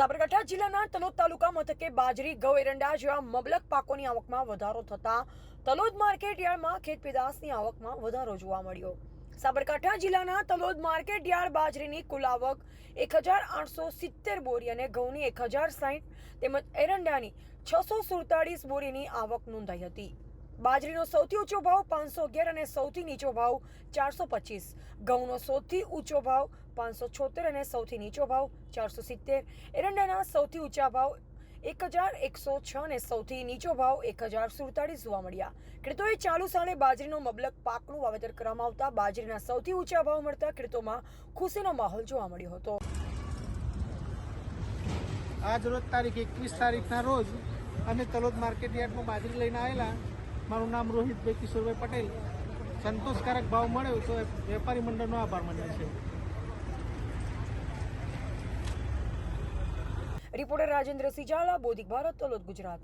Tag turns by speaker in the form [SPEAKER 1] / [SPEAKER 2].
[SPEAKER 1] સાબરકાંઠા જિલ્લાના તલોદ તાલુકા મથકે બાજરી ઘઉં એરંડા જેવા મબલક પાકોની આવકમાં વધારો થતા તલોદ માર્કેટ યાર્ડમાં ખેત પેદાશની આવકમાં વધારો જોવા મળ્યો. સાબરકાંઠા જિલ્લાના તલોદ માર્કેટ યાર્ડ બાજરીની કુલ આવક એક હજાર આઠસો સિત્તેર બોરી અને ઘઉંની એક હજાર સાહીઠ તેમજ એરંડાની છસો સુડતાળીસ બોરીની આવક નોંધાઈ હતી. બાજરીનો સૌથી ઊંચો ભાવ પાંચસો અગિયાર અને સૌથી નીચો ભાવ ચારસો પચીસ. ઘઉંનો સૌથી ઊંચો ભાવ પાંચસો છોતેર અને સૌથી નીચો ભાવ ચારસો સિત્તેર. એરંડાના સૌથી ઊંચા ભાવ એક હજાર એકસો છ અને સૌથી નીચો ભાવ એક હજાર સુડતાળીસ જોવા મળ્યા. ખેડૂતોએ ચાલુ સાલે બાજરીનો મબલક પાકનું વાવેતર કરવામાં આવતા બાજરીના સૌથી ઊંચા ભાવ મળતા ખેડૂતોમાં ખુશીનો માહોલ જોવા મળ્યો હતો.
[SPEAKER 2] આજ રોજ તારીખ એકવીસ તારીખના રોજ અમે તલોદ માર્કેટ યાર્ડમાં બાજરી લઈને આવેલા. મારું નામ રોહિતભાઈ કિશોરભાઈ પટેલ. સંતોષકારક ભાવ મળ્યો તો વેપારી મંડળનો આભાર માન્યો છે.
[SPEAKER 1] રિપોર્ટર રાજેન્દ્ર સિંહ ઝાલા બોધિક ભારત, તલોદ ગુજરાત.